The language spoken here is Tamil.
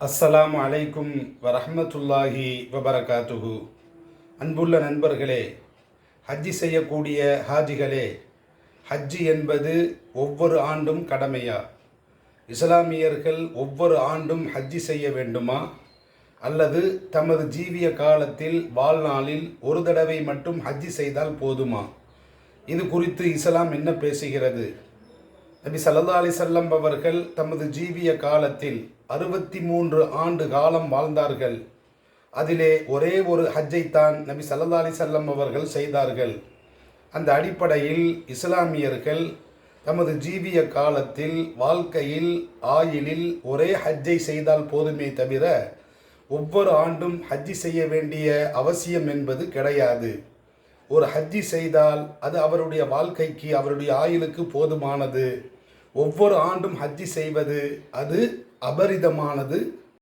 அஸ்ஸலாம் அலைக்கும் வரஹமத்துல்லாஹி வபரகாத்துஹு. அன்புள்ள நண்பர்களே ஹஜ்ஜி செய்யக்கூடிய ஹாஜிகளே ஹஜ்ஜி என்பது ஒவ்வொரு ஆண்டும் கடமையா? இஸ்லாமியர்கள் ஒவ்வொரு ஆண்டும் ஹஜ்ஜி செய்ய வேண்டுமா? அல்லது தமது ஜீவிய காலத்தில் வாழ்நாளில் ஒரு தடவை மட்டும் ஹஜ்ஜி செய்தால் போதுமா? இது குறித்து இஸ்லாம் என்ன பேசுகிறது? நபி சல்லா அலிசல்லம் அவர்கள் தமது ஜீவிய காலத்தில் அறுபத்தி மூன்று ஆண்டு காலம் வாழ்ந்தார்கள். அதிலே ஒரே ஒரு ஹஜ்ஜைத்தான் நபி சல்லா அலிசல்லம் அவர்கள் செய்தார்கள். அந்த அடிப்படையில் இஸ்லாமியர்கள் தமது ஜீவிய காலத்தில் வாழ்க்கையில் ஆயிலில் ஒரே ஹஜ்ஜை செய்தால் போதுமே தவிர ஒவ்வொரு ஆண்டும் ஹஜ்ஜி செய்ய வேண்டிய அவசியம் என்பது கிடையாது. ஒரு ஹஜ்ஜி செய்தால் அது அவருடைய வாழ்க்கைக்கு அவருடைய ஆயுளுக்கு போதுமானது. ஒவ்வொரு ஆண்டும் ஹஜ்ஜி செய்வது அது அபரிதமானது.